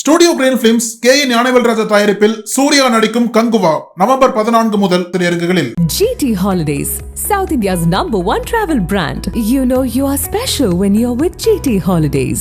Studio green films K N Gnanavelraja தயாரிப்பில் சூர்யா நடிக்கும் கங்குவா நவம்பர் பதினான்கு முதல் திரையரங்குகளில் GT Holidays, South India's number one travel brand. You know you are special when you're with GT Holidays.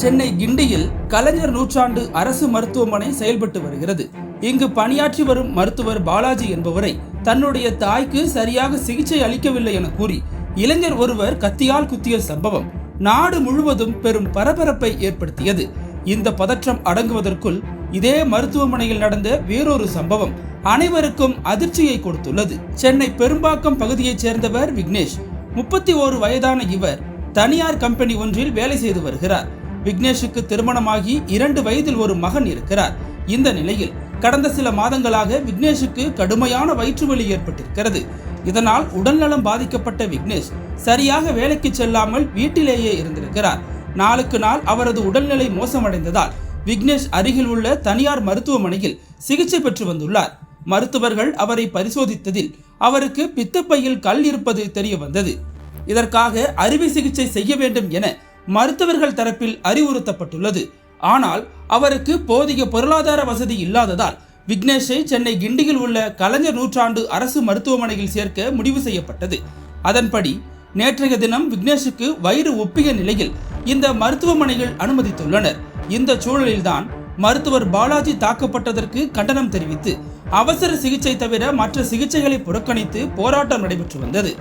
Chennai கிண்டியில் கலைஞர் நூற்றாண்டு அரசு மருத்துவமனை செயல்பட்டு வருகிறது இங்கு பணியாற்றி வரும் மருத்துவர் பாலாஜி என்பவரை தன்னுடைய தாய்க்கு சரியாக சிகிச்சை அளிக்கவில்லை என கூறி இளைஞர் ஒருவர் கத்தியால் குத்திய சம்பவம் நாடு முழுவதும் பெரும் பரபரப்பை ஏற்படுத்தியது. இந்த பதற்றம் அடங்குவதற்குள் இதே மருத்துவமனையில் நடந்த வேறொரு சம்பவம் அனைவருக்கும் அதிர்ச்சியை கொடுத்துள்ளது. சென்னை பெரும்பாக்கம் பகுதியைச் சேர்ந்தவர் விக்னேஷ். முப்பத்தி ஓரு வயதான இவர் தனியார் கம்பெனி ஒன்றில் வேலை செய்து வருகிறார். விக்னேஷுக்கு திருமணமாகி இரண்டு வயதில் ஒரு மகன் இருக்கிறார். இந்த நிலையில் கடந்த சில மாதங்களாக விக்னேஷுக்கு கடுமையான வயிற்றுவலி ஏற்பட்டிருக்கிறது. இதனால் உடல்நலம் பாதிக்கப்பட்ட விக்னேஷ் சரியாக வேலைக்கு செல்லாமல் வீட்டிலேயே இருந்திருக்கிறார். நாளுக்கு நாள் அவரது உடல்நிலை மோசமடைந்ததால் விக்னேஷ் அருகில் உள்ள தனியார் மருத்துவமனையில் சிகிச்சை பெற்று வந்துள்ளார். மருத்துவர்கள் அவரை பரிசோதித்ததில் அவருக்கு பித்தப்பையில் கல் இருப்பது தெரிய வந்தது இதற்காக அறுவை சிகிச்சை செய்ய வேண்டும் என மருத்துவர்கள் தரப்பில் அறிவுறுத்தப்பட்டுள்ளது. ஆனால் அவருக்கு போதிய பொருளாதார வசதி இல்லாததால் விக்னேஷை சென்னை கிண்டியில் உள்ள கலைஞர் நூற்றாண்டு அரசு மருத்துவமனையில் சேர்க்க முடிவு செய்யப்பட்டது. அதன்படி நேற்றைய தினம் விக்னேஷுக்கு வயிறு ஒப்பிய நிலையில் இந்த மருத்துவமனையில் அனுமதித்துள்ளனர். இந்த சூழலில்தான் மருத்துவர் பாலாஜி தாக்கப்பட்டதற்கு கண்டனம் தெரிவித்து அவசர சிகிச்சை தவிர மற்ற சிகிச்சைகளை புறக்கணித்து போராட்டம் நடைபெற்று வந்தது.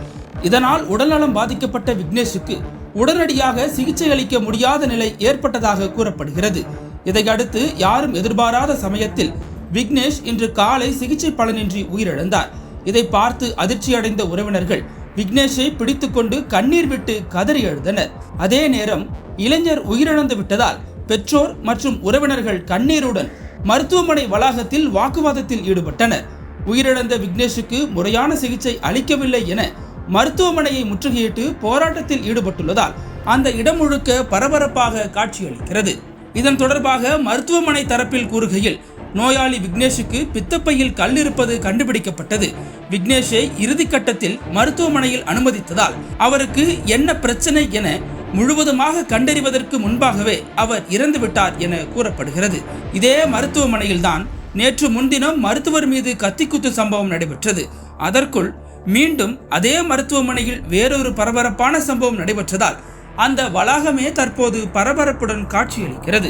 இதனால் உடல்நலம் பாதிக்கப்பட்ட விக்னேஷுக்கு உடனடியாக சிகிச்சை அளிக்க முடியாத நிலை ஏற்பட்டதாக கூறப்படுகிறது. இதையடுத்து யாரும் எதிர்பாராத சமயத்தில் விக்னேஷ் இன்று காலை சிகிச்சை பலனின்றி உயிரிழந்தார். இதை பார்த்து அதிர்ச்சியடைந்த உறவினர்கள் விக்னேஷை பிடித்துக்கொண்டு கண்ணீர் விட்டு கதறி எழுந்தனர். அதே நேரம் இளைஞர் உயிரிழந்து விட்டதால் பெற்றோர் மற்றும் உறவினர்கள் கண்ணீருடன் மருத்துவமனை வளாகத்தில் வாக்குவாதத்தில் ஈடுபட்டனர். உயிரிழந்த விக்னேஷுக்கு முறையான சிகிச்சை அளிக்கவில்லை என மருத்துவமனையை முற்றுகையிட்டு போராட்டத்தில் ஈடுபட்டுள்ளதால் அந்த இடம் முழுக்க பரபரப்பாக காட்சியளிக்கிறது. இதன் தொடர்பாக மருத்துவமனை தரப்பில் கூறுகையில் நோயாளி விக்னேஷுக்கு பித்தப்பையில் கல் இருப்பது கண்டுபிடிக்கப்பட்டது. விக்னேஷை இறுதிக்கட்டத்தில் மருத்துவமனையில் அனுமதித்ததால் அவருக்கு என்ன பிரச்சனை என முழுவதுமாக கண்டறிவதற்கு முன்பாகவே அவர் இறந்துவிட்டார் என கூறப்படுகிறது. இதே மருத்துவமனையில்தான் நேற்று முன்தினம் மருத்துவர் மீது கத்திக்குத்து சம்பவம் நடைபெற்றது. அதற்குள் மீண்டும் அதே மருத்துவமனையில் வேறொரு பரபரப்பான சம்பவம் நடைபெற்றதால் அந்த வளாகமே தற்போது பரபரப்புடன் காட்சியளிக்கிறது.